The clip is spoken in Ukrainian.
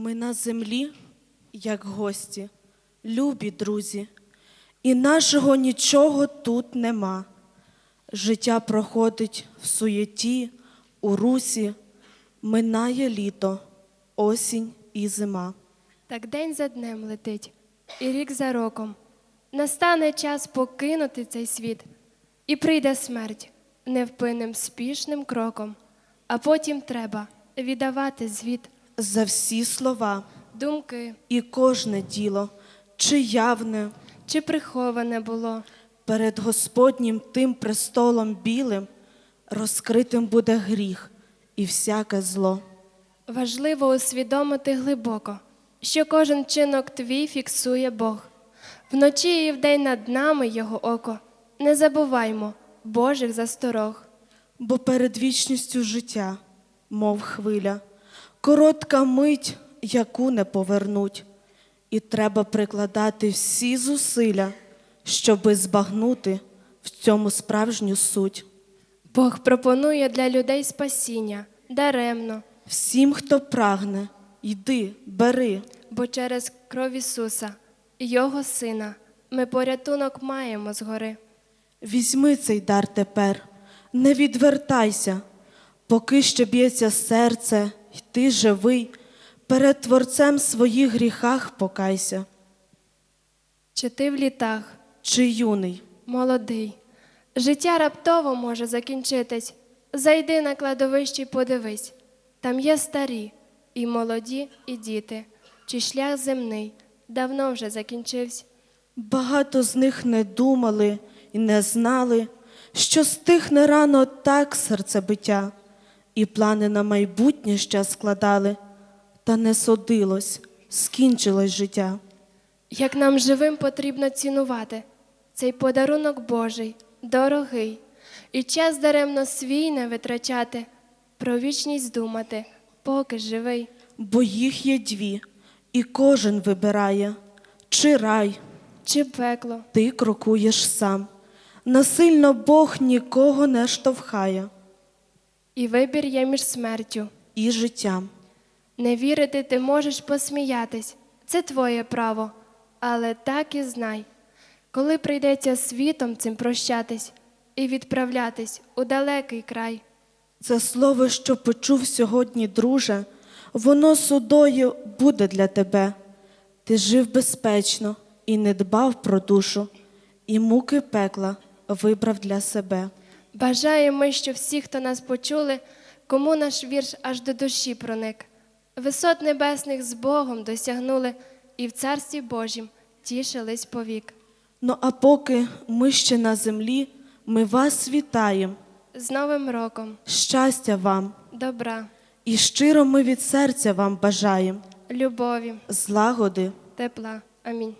Ми на землі, як гості, любі друзі, і нашого нічого тут нема. Життя проходить в суєті, у русі, минає літо, осінь і зима. Так день за днем летить, і рік за роком. Настане час покинути цей світ, і прийде смерть невпинним спішним кроком. А потім треба віддавати звіт, За всі слова думки, і кожне діло, чи явне, чи приховане було. перед Господнім тим престолом білим, розкритим буде гріх і всяке зло. Важливо усвідомити глибоко, що кожен чинок твій фіксує Бог. Вночі і вдень над нами Його око. Не забуваймо Божих засторог. Бо перед вічністю життя, мов хвиля, коротка мить, яку не повернуть, і треба прикладати всі зусилля, щоби збагнути в цьому справжню суть. Бог пропонує для людей спасіння. Даремно, Всім, хто прагне, йди, бери, бо через кров Ісуса, Його Сина, ми порятунок маємо згори. візьми цей дар тепер, не відвертайся, поки ще б'ється серце, й ти живий, перед Творцем в своїх гріхах покайся, Чи ти в літах, чи юний. молодий, життя раптово може закінчитись. Зайди на кладовище й подивись. Там є старі, і молоді, і діти, чи шлях земний давно вже закінчився. Багато з них не думали і не знали, що стихне рано так серцебиття, і плани на майбутнє ще складали, та не судилось, скінчилось життя. Як нам живим потрібно цінувати цей подарунок Божий, дорогий, і час даремно свій не витрачати, про вічність думати, поки живий. Бо їх є дві, і кожен вибирає, чи рай Чи пекло, ти крокуєш сам. Насильно Бог нікого не штовхає, і вибір є між смертю. і життям. Не вірити ти можеш посміятись, це твоє право, але так і знай, коли прийдеться світом цим прощатись і відправлятись у далекий край. Це слово, що почув сьогодні, друже, воно судою буде для тебе. Ти жив безпечно і не дбав про душу, і муки пекла вибрав для себе. Бажаємо ми, що всі, хто нас почули, кому наш вірш аж до душі проник, висот небесних з Богом досягнули і в Царстві Божім тішились повік. Ну а поки ми ще на землі, ми вас вітаємо, З Новим роком, щастя вам, добра, і щиро ми від серця вам бажаємо, любові, злагоди. Тепла. Амінь.